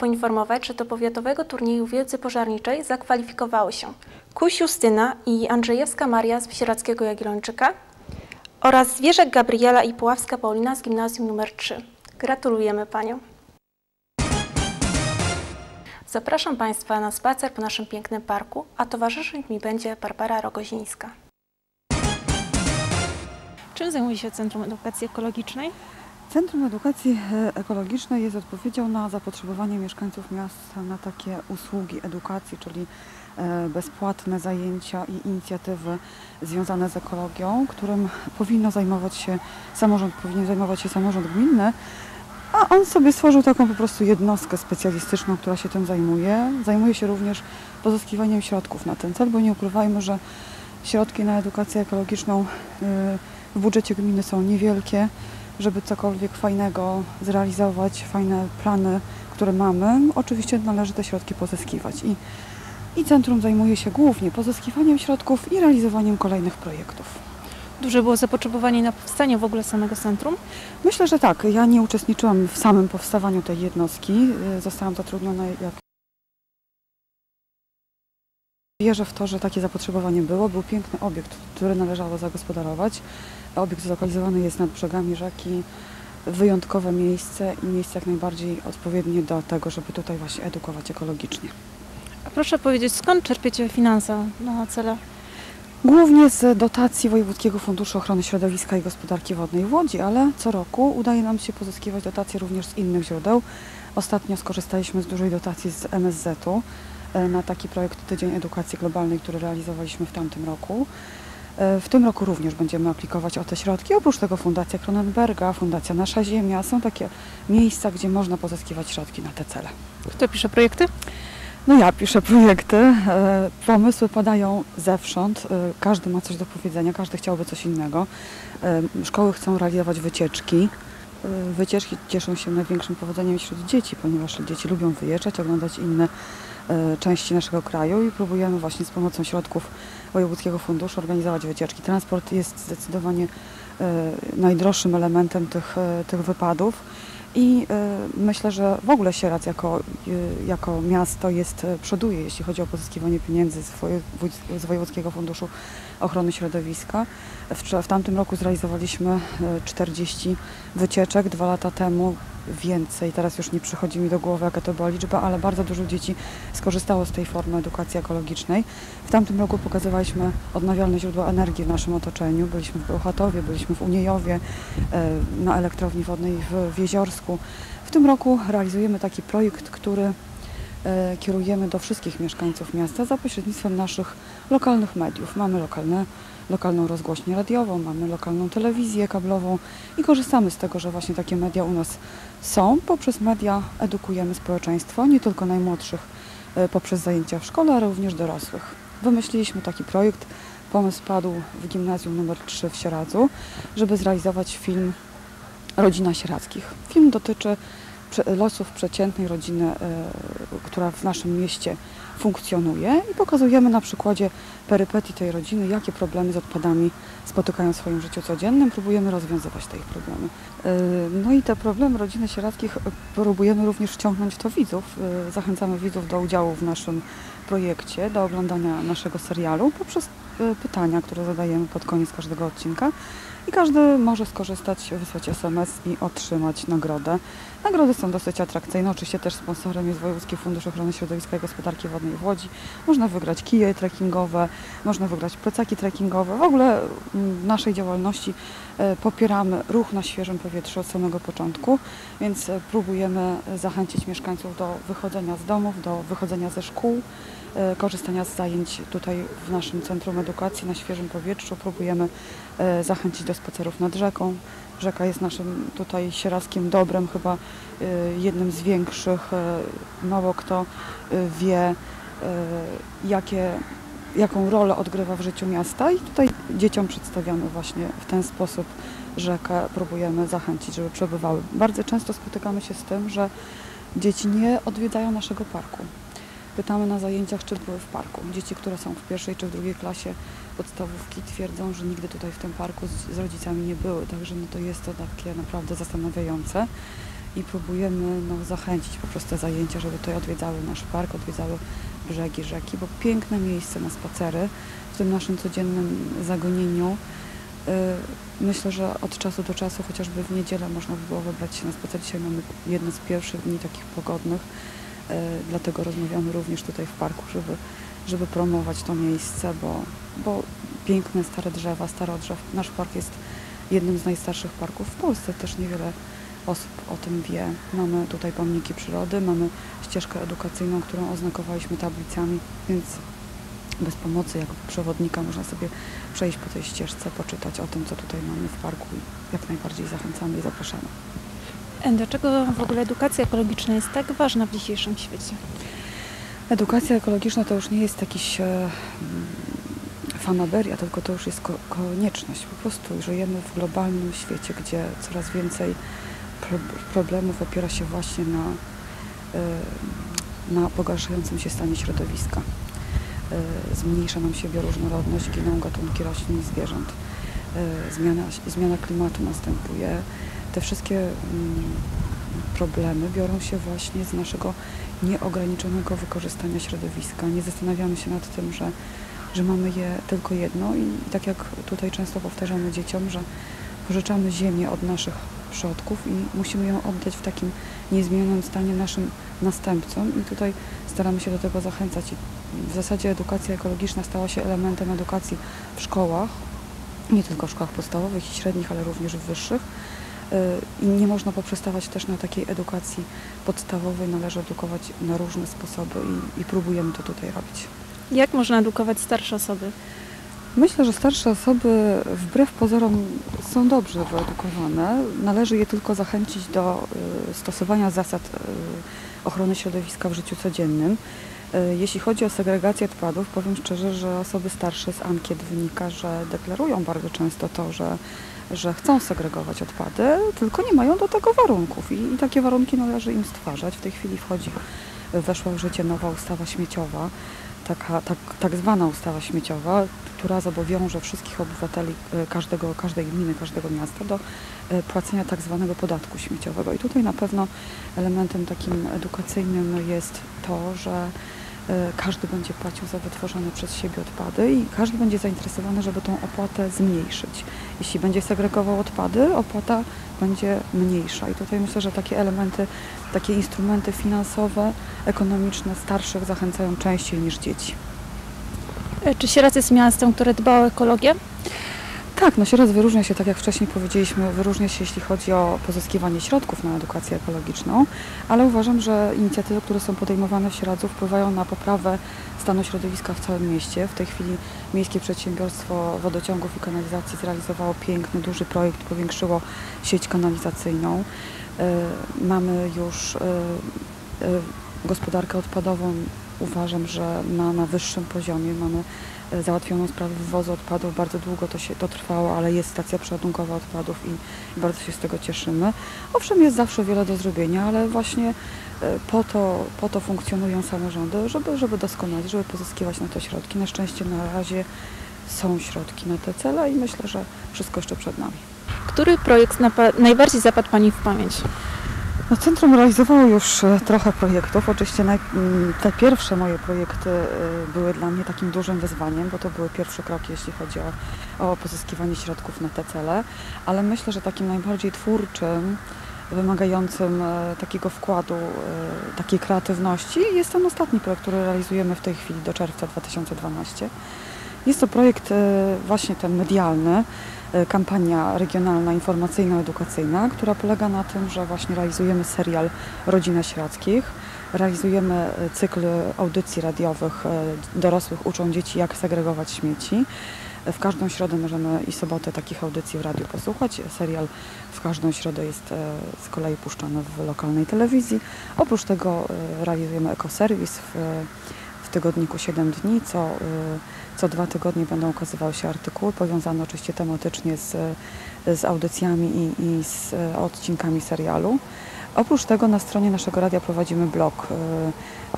poinformować, że do powiatowego turnieju wiedzy pożarniczej zakwalifikowały się Kuś Justyna i Andrzejewska Maria z Sieradzkiego Jagiellończyka oraz Zwierzek Gabriela i Puławska Paulina z gimnazjum nr 3. Gratulujemy Paniom. Zapraszam Państwa na spacer po naszym pięknym parku, a towarzyszyć mi będzie Barbara Rogozińska. Czym zajmuje się Centrum Edukacji Ekologicznej? Centrum Edukacji Ekologicznej jest odpowiedzią na zapotrzebowanie mieszkańców miasta na takie usługi edukacji, czyli e, bezpłatne zajęcia i inicjatywy związane z ekologią, którym powinno zajmować się samorząd, powinien zajmować się samorząd gminny, a on sobie stworzył taką po prostu jednostkę specjalistyczną, która się tym zajmuje. Zajmuje się również pozyskiwaniem środków na ten cel, bo nie ukrywajmy, że środki na edukację ekologiczną e, w budżecie gminy są niewielkie żeby cokolwiek fajnego zrealizować, fajne plany, które mamy, oczywiście należy te środki pozyskiwać. I, i centrum zajmuje się głównie pozyskiwaniem środków i realizowaniem kolejnych projektów. Duże było zapotrzebowanie na powstanie w ogóle samego centrum? Myślę, że tak. Ja nie uczestniczyłam w samym powstawaniu tej jednostki. Zostałam zatrudniona jak Wierzę w to, że takie zapotrzebowanie było. Był piękny obiekt, który należało zagospodarować. Obiekt zlokalizowany jest nad brzegami rzeki. Wyjątkowe miejsce i miejsce jak najbardziej odpowiednie do tego, żeby tutaj właśnie edukować ekologicznie. A proszę powiedzieć, skąd czerpiecie finanse na cele? Głównie z dotacji Wojewódzkiego Funduszu Ochrony Środowiska i Gospodarki Wodnej w Łodzi, ale co roku udaje nam się pozyskiwać dotacje również z innych źródeł. Ostatnio skorzystaliśmy z dużej dotacji z MSZ-u e, na taki projekt Tydzień Edukacji Globalnej, który realizowaliśmy w tamtym roku. E, w tym roku również będziemy aplikować o te środki. Oprócz tego Fundacja Kronenberga, Fundacja Nasza Ziemia są takie miejsca, gdzie można pozyskiwać środki na te cele. Kto pisze projekty? No ja piszę projekty. E, pomysły padają zewsząd. E, każdy ma coś do powiedzenia, każdy chciałby coś innego. Szkoły chcą realizować wycieczki. Wycieczki cieszą się największym powodzeniem wśród dzieci, ponieważ dzieci lubią wyjeżdżać, oglądać inne części naszego kraju i próbujemy właśnie z pomocą środków Wojewódzkiego Funduszu organizować wycieczki. Transport jest zdecydowanie e, najdroższym elementem tych, e, tych wypadów. I y, myślę, że w ogóle Sieradz jako, jako miasto jest, przoduje, jeśli chodzi o pozyskiwanie pieniędzy z Wojewódzkiego Funduszu Ochrony Środowiska. W, w tamtym roku zrealizowaliśmy 40 wycieczek, dwa lata temu więcej. Teraz już nie przychodzi mi do głowy, jaka to była liczba, ale bardzo dużo dzieci skorzystało z tej formy edukacji ekologicznej. W tamtym roku pokazywaliśmy odnawialne źródła energii w naszym otoczeniu. Byliśmy w Bełchatowie, byliśmy w Uniejowie, e, na elektrowni wodnej w Jeziorsku. W tym roku realizujemy taki projekt, który e, kierujemy do wszystkich mieszkańców miasta za pośrednictwem naszych lokalnych mediów. Mamy lokalne lokalną rozgłośnię radiową, mamy lokalną telewizję kablową i korzystamy z tego, że właśnie takie media u nas są. Poprzez media edukujemy społeczeństwo, nie tylko najmłodszych e, poprzez zajęcia w szkole, ale również dorosłych. Wymyśliliśmy taki projekt, pomysł padł w gimnazjum nr 3 w Sieradzu, żeby zrealizować film Rodzina Sieradzkich. Film dotyczy losów przeciętnej rodziny, e, która w naszym mieście funkcjonuje i pokazujemy na przykładzie perypetii tej rodziny, jakie problemy z odpadami spotykają w swoim życiu codziennym. Próbujemy rozwiązywać te ich problemy. E, no i te problemy rodziny sierackich próbujemy również wciągnąć to widzów. E, zachęcamy widzów do udziału w naszym projekcie, do oglądania naszego serialu poprzez pytania, które zadajemy pod koniec każdego odcinka i każdy może skorzystać, wysłać SMS i otrzymać nagrodę. Nagrody są dosyć atrakcyjne. Oczywiście też sponsorem jest Wojewódzki Fundusz Ochrony Środowiska i Gospodarki Wodnej w Łodzi. Można wygrać kije trekkingowe, można wygrać plecaki trekkingowe. W ogóle w naszej działalności popieramy ruch na świeżym powietrzu od samego początku, więc e, próbujemy zachęcić mieszkańców do wychodzenia z domów, do wychodzenia ze szkół, e, korzystania z zajęć tutaj w naszym Centrum Edukacji na świeżym powietrzu. Próbujemy zachęcić do spacerów nad rzeką. Rzeka jest naszym tutaj sieraskim dobrem, chyba jednym z większych. Mało kto wie, jakie, jaką rolę odgrywa w życiu miasta i tutaj dzieciom przedstawiamy właśnie w ten sposób rzekę, próbujemy zachęcić, żeby przebywały. Bardzo często spotykamy się z tym, że dzieci nie odwiedzają naszego parku. Pytamy na zajęciach, czy były w parku. Dzieci, które są w pierwszej czy w drugiej klasie podstawówki twierdzą, że nigdy tutaj w tym parku z, z rodzicami nie były, także no to jest to takie naprawdę zastanawiające. i próbujemy no, zachęcić po prostu zajęcia, żeby tutaj odwiedzały nasz park, odwiedzały brzegi rzeki, bo piękne miejsce na spacery w tym naszym codziennym zagonieniu. Y, Myślę, że od czasu do czasu, chociażby w niedzielę można by było wybrać się na spacer. Dzisiaj mamy jedno z pierwszych dni takich pogodnych, y, dlatego rozmawiamy również tutaj w parku, żeby, żeby promować to miejsce, bo, bo piękne stare drzewa, stare drzew. Nasz park jest jednym z najstarszych parków w Polsce. Też niewiele osób o tym wie. Mamy tutaj pomniki przyrody, mamy ścieżkę edukacyjną, którą oznakowaliśmy tablicami, więc bez pomocy jako przewodnika można sobie przejść po tej ścieżce, poczytać o tym, co tutaj mamy w parku i jak najbardziej zachęcamy i zapraszamy. E, Dlaczego w ogóle edukacja ekologiczna jest tak ważna w dzisiejszym świecie? Edukacja ekologiczna to już nie jest jakiś e, mm, fanaberia, tylko to już jest ko- konieczność. Po prostu żyjemy w globalnym świecie, gdzie coraz więcej problemów opiera się właśnie na, e, na pogarszającym się stanie środowiska. E, Zmniejsza nam się bioróżnorodność, giną gatunki roślin i zwierząt. E, Zmiana, zmiana klimatu następuje. Te wszystkie mm, problemy biorą się właśnie z naszego nieograniczonego wykorzystania środowiska. Nie zastanawiamy się nad tym, że, że mamy je tylko jedno i tak jak tutaj często powtarzamy dzieciom, że pożyczamy ziemię od naszych przodków i musimy ją oddać w takim niezmienionym stanie naszym następcom i tutaj staramy się do tego zachęcać. I w zasadzie edukacja ekologiczna stała się elementem edukacji w szkołach, nie tylko w szkołach podstawowych i średnich, ale również w wyższych. Y, I nie można poprzestawać też na takiej edukacji podstawowej, należy edukować na różne sposoby i, i próbujemy to tutaj robić. Jak można edukować starsze osoby? Myślę, że starsze osoby wbrew pozorom są dobrze wyedukowane. Należy je tylko zachęcić do y, stosowania zasad y, ochrony środowiska w życiu codziennym. Y, Jeśli chodzi o segregację odpadów, powiem szczerze, że osoby starsze z ankiet wynika, że deklarują bardzo często to, że, że chcą segregować odpady, tylko nie mają do tego warunków i, i takie warunki należy im stwarzać. W tej chwili wchodzi, weszła w życie nowa ustawa śmieciowa, taka, tak, tak zwana ustawa śmieciowa, która zobowiąże wszystkich obywateli e, każdego, każdej gminy, każdego miasta do e, płacenia tak zwanego podatku śmieciowego. I tutaj na pewno elementem takim edukacyjnym jest to, że każdy będzie płacił za wytworzone przez siebie odpady i każdy będzie zainteresowany, żeby tą opłatę zmniejszyć. Jeśli będzie segregował odpady, opłata będzie mniejsza. I tutaj myślę, że takie elementy, takie instrumenty finansowe, ekonomiczne starszych zachęcają częściej niż dzieci. E, Czy Sieradz jest miastem, które dba o ekologię? Tak, no Sieradz wyróżnia się, tak jak wcześniej powiedzieliśmy, wyróżnia się jeśli chodzi o pozyskiwanie środków na edukację ekologiczną, ale uważam, że inicjatywy, które są podejmowane w Sieradzu wpływają na poprawę stanu środowiska w całym mieście. W tej chwili Miejskie Przedsiębiorstwo Wodociągów i Kanalizacji zrealizowało piękny, duży projekt, powiększyło sieć kanalizacyjną. E, Mamy już e, e, gospodarkę odpadową, uważam, że na, na wyższym poziomie. Mamy załatwioną sprawę wywozu odpadów. Bardzo długo to się to trwało, ale jest stacja przeładunkowa odpadów i, bardzo się z tego cieszymy. Owszem, jest zawsze wiele do zrobienia, ale właśnie e, po to, po to funkcjonują samorządy, żeby, żeby doskonalić, żeby pozyskiwać na to środki. Na szczęście na razie są środki na te cele i myślę, że wszystko jeszcze przed nami. Który projekt najbardziej zapadł Pani w pamięć? No, centrum realizowało już e, trochę projektów. Oczywiście naj, te pierwsze moje projekty e, były dla mnie takim dużym wyzwaniem, bo to były pierwsze kroki, jeśli chodzi o, o pozyskiwanie środków na te cele, ale myślę, że takim najbardziej twórczym, wymagającym e, takiego wkładu, takiej kreatywności jest ten ostatni projekt, który realizujemy w tej chwili do czerwca 2012. Jest to projekt właśnie ten medialny, kampania regionalna, informacyjno-edukacyjna, która polega na tym, że właśnie realizujemy serial Rodzina Sierockich, realizujemy e, cykl audycji radiowych, e, dorosłych uczą dzieci jak segregować śmieci. W każdą środę możemy i sobotę takich audycji w radiu posłuchać. Serial w każdą środę jest e, z kolei puszczany w lokalnej telewizji. Oprócz tego e, realizujemy ekoserwis w, w tygodniku 7 dni, co, e, co dwa tygodnie będą ukazywały się artykuły powiązane oczywiście tematycznie z, z audycjami i, i z e, odcinkami serialu. Oprócz tego na stronie naszego radia prowadzimy blog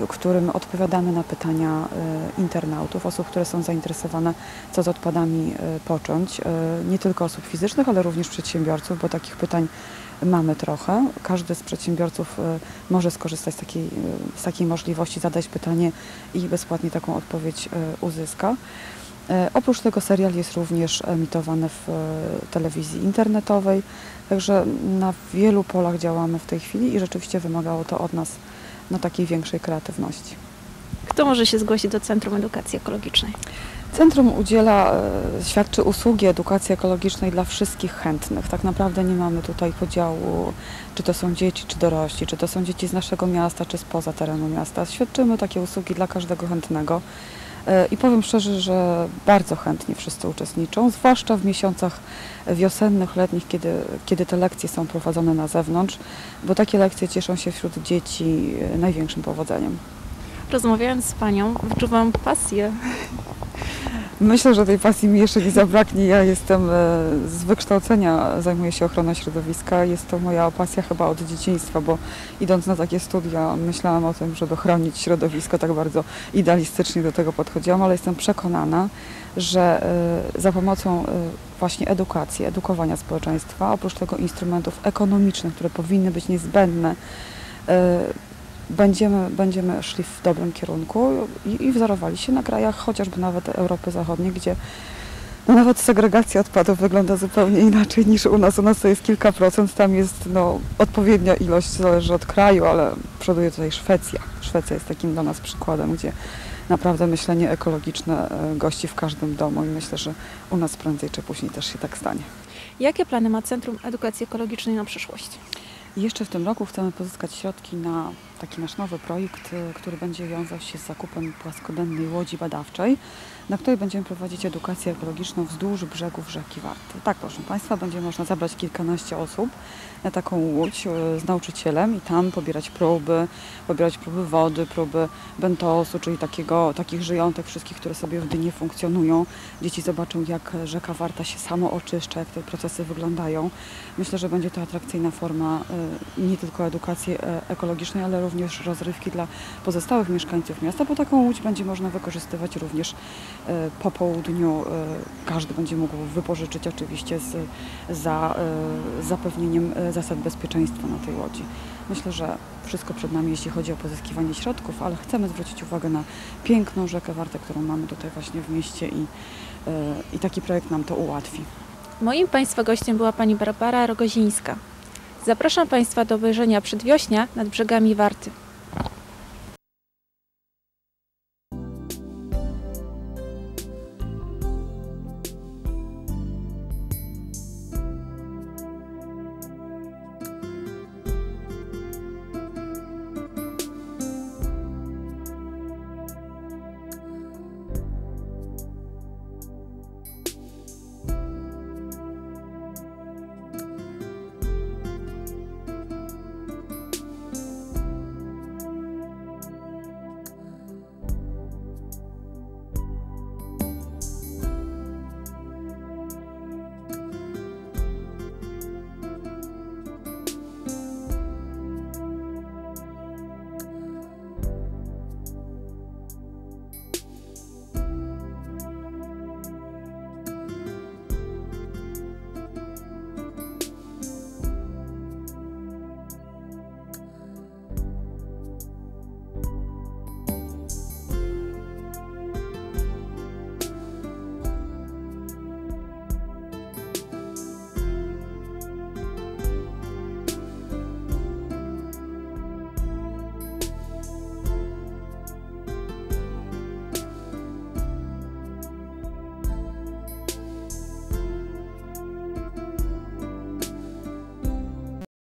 e, w którym odpowiadamy na pytania e, internautów, osób, które są zainteresowane, co z odpadami począć. Nie tylko osób fizycznych, ale również przedsiębiorców, bo takich pytań mamy trochę. Każdy z przedsiębiorców e, może skorzystać z takiej, e, z takiej możliwości, zadać pytanie i bezpłatnie taką odpowiedź e, uzyska. Oprócz tego serial jest również emitowany w telewizji internetowej, także na wielu polach działamy w tej chwili i rzeczywiście wymagało to od nas no, takiej większej kreatywności. Kto może się zgłosić do Centrum Edukacji Ekologicznej? Centrum udziela, e, świadczy usługi edukacji ekologicznej dla wszystkich chętnych. Tak naprawdę nie mamy tutaj podziału, czy to są dzieci, czy dorośli, czy to są dzieci z naszego miasta, czy spoza terenu miasta. Świadczymy takie usługi dla każdego chętnego. E, I powiem szczerze, że bardzo chętnie wszyscy uczestniczą, zwłaszcza w miesiącach wiosennych, letnich, kiedy, kiedy te lekcje są prowadzone na zewnątrz, bo takie lekcje cieszą się wśród dzieci e, największym powodzeniem. Rozmawiając z Panią, wyczuwam pasję. Myślę, że tej pasji mi jeszcze nie zabraknie. Ja jestem e, z wykształcenia, zajmuję się ochroną środowiska. Jest to moja pasja chyba od dzieciństwa, bo idąc na takie studia myślałam o tym, żeby chronić środowisko. Tak bardzo idealistycznie do tego podchodziłam, ale jestem przekonana, że e, za pomocą e, właśnie edukacji, edukowania społeczeństwa, oprócz tego instrumentów ekonomicznych, które powinny być niezbędne, będziemy, będziemy szli w dobrym kierunku i, i wzorowali się na krajach chociażby nawet Europy Zachodniej, gdzie no nawet segregacja odpadów wygląda zupełnie inaczej niż u nas. U nas to jest kilka procent, tam jest no, odpowiednia ilość, zależy od kraju, ale przoduje tutaj Szwecja. Szwecja jest takim dla nas przykładem, gdzie naprawdę myślenie ekologiczne e, gości w każdym domu i myślę, że u nas prędzej czy później też się tak stanie. Jakie plany ma Centrum Edukacji Ekologicznej na przyszłość? Jeszcze w tym roku chcemy pozyskać środki na taki nasz nowy projekt, y, który będzie wiązał się z zakupem płaskodennej łodzi badawczej, na której będziemy prowadzić edukację ekologiczną wzdłuż brzegów rzeki Warty. Tak, proszę Państwa, będzie można zabrać kilkanaście osób na taką łódź y, z nauczycielem i tam pobierać próby, pobierać próby wody, próby bentosu, czyli takiego, takich żyjątek wszystkich, które sobie w dnie funkcjonują. Dzieci zobaczą, jak rzeka Warta się samo oczyszcza, jak te procesy wyglądają. Myślę, że będzie to atrakcyjna forma y, nie tylko edukacji e, ekologicznej, ale również rozrywki dla pozostałych mieszkańców miasta, bo taką łódź będzie można wykorzystywać również e, po południu. E, Każdy będzie mógł wypożyczyć oczywiście z, za e, zapewnieniem zasad bezpieczeństwa na tej łodzi. Myślę, że wszystko przed nami, jeśli chodzi o pozyskiwanie środków, ale chcemy zwrócić uwagę na piękną rzekę Wartę, którą mamy tutaj właśnie w mieście i, i taki projekt nam to ułatwi. Moim Państwa gościem była Pani Barbara Rogozińska. Zapraszam Państwa do obejrzenia przedwiośnia nad brzegami Warty.